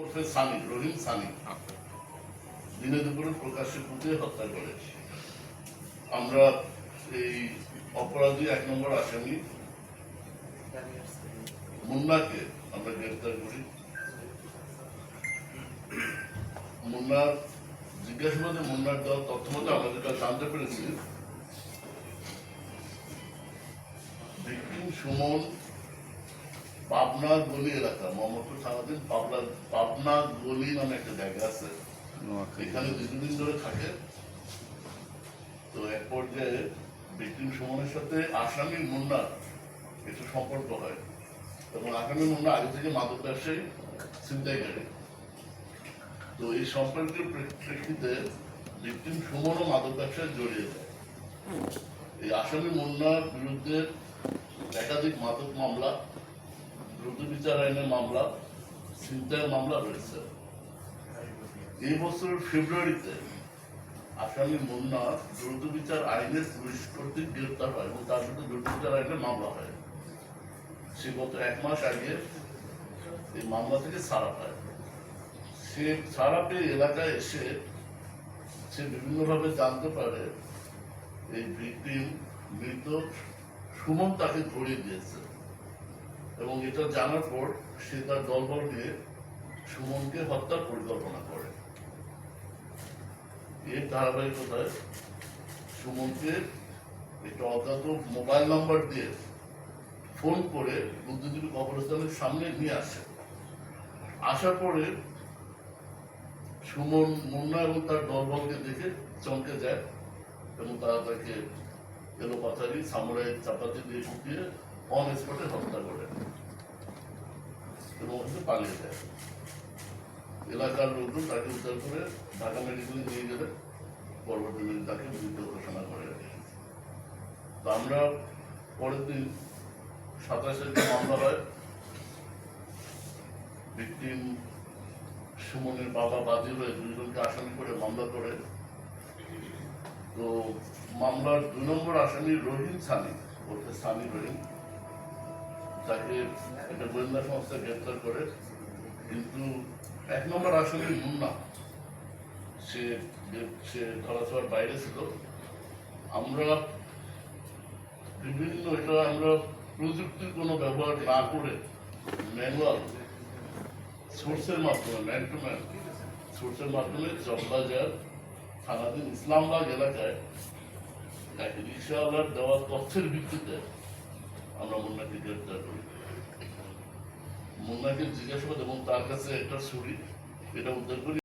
ওরফে সানি রহিম সানি দিনে দুপুরে প্রকাশ্যে পুঁতে হত্যা করে আমরা এই অপরাধী এক নম্বর আসামি মুন্নাকে আমরা গ্রেফতার করি। মুন্নার জিজ্ঞাসাবাদে মুন্নার দেওয়া তথ্য মতো আমরা যেটা জানতে পেরেছি ভিকটিম সুমন পাবনা গলি এলাকা মোহাম্মদপুর থানাধীন পাবনা পাবনা গলি নামে একটা জায়গা আছে। এখানে দীর্ঘদিন ধরে থাকে। তো এক পর্যায়ে ভিকটিম সুমনের সাথে আসামি মুন্নার একটু সম্পর্ক হয়। এবং আসামি মুন্না আগে থেকে মাদক ব্যবসায়ী ছিনতাইকারী তো এই সম্পর্কের প্রেক- প্রেক্ষিতে ভিকটিম সুমনও মাদক ব্যবসায় জড়িয়ে যায়। এই আসামি মুন্নার বিরুদ্ধে একাধিক মাদক মামলা দ্রুত আইনের মামলা ছিনতাইয়ের মামলা রয়েছে। এই বছর ফেব্রুয়ারিতে আসামি মুন্না দ্রুত বিচার আইনের পুলিশ কর্তৃক গ্রেপ্তার হয় এবং তার বিরুদ্ধে দ্রুত বিচার আইনের মামলা হয়। সে গত এক মাস আগে এই মামলা থেকে ছাড়া পায়। সে ছাড়া পেয়ে এলাকায় এসে সে বিভিন্নভাবে জানতে পারে এই ভিকটিম মৃত সুমন তাকে ধরিয়ে দিয়েছে। এবং এটা জানার পর সে তার দলবল নিয়ে সুমনকে হত্যার পরিকল্পনা করে। এর ধারাবাহিকতায় সুমনকে একটা অজ্ঞাত মোবাইল নাম্বার দিয়ে ফোন করে বুদ্ধিজীবী কবরস্থানের সামনে নিয়ে আসে। আসার পরে সুমন, মুন্না এবং তার দলবলকে দেখে চমকে যায় এবং তারা তাকে এলো পাথারি সামুরাই চাপাতি দিয়ে ঢুকিয়ে অন স্পটে হত্যা করে এবং ওখানে পালিয়ে যায়। এলাকার লোকজন তাকে উদ্ধার করে ঢাকা মেডিকেলে নিয়ে গেলে পরবর্তী দিন তাকে মৃত ঘোষণা করে। তো আমরা পরের দিন সাতাশে যে মামলা হয় ভিকটিম সুমনের বাবা বাদী হয়ে দুজনকে আসামি করে মামলা করে। তো মামলার দুই নম্বর আসামি রহিম সানি ওরফে সানি রহিম তাকে একটা গোয়েন্দা সংস্থা গ্রেপ্তার করে, কিন্তু এক নম্বর আসামি মুন্না। সে সে ধরাছোঁয়ার বাইরে ছিল। আমরা বিভিন্ন এটা আমরা প্রযুক্তির কোনো ব্যবহার না করে ম্যানুয়াল সোর্সের মাধ্যমে, ম্যান টু ম্যান সোর্সের মাধ্যমে চকবাজার থানাধীন ইসলামবাগ এলাকায় রিক্সাওয়ালার দেওয়া তথ্যের ভিত্তিতে আমরা মুন্নাকে গ্রেপ্তার করি। মুন্নাকে জিজ্ঞাসাবাদ এবং তার কাছে একটা ছুরি এটা উদ্ধার করি।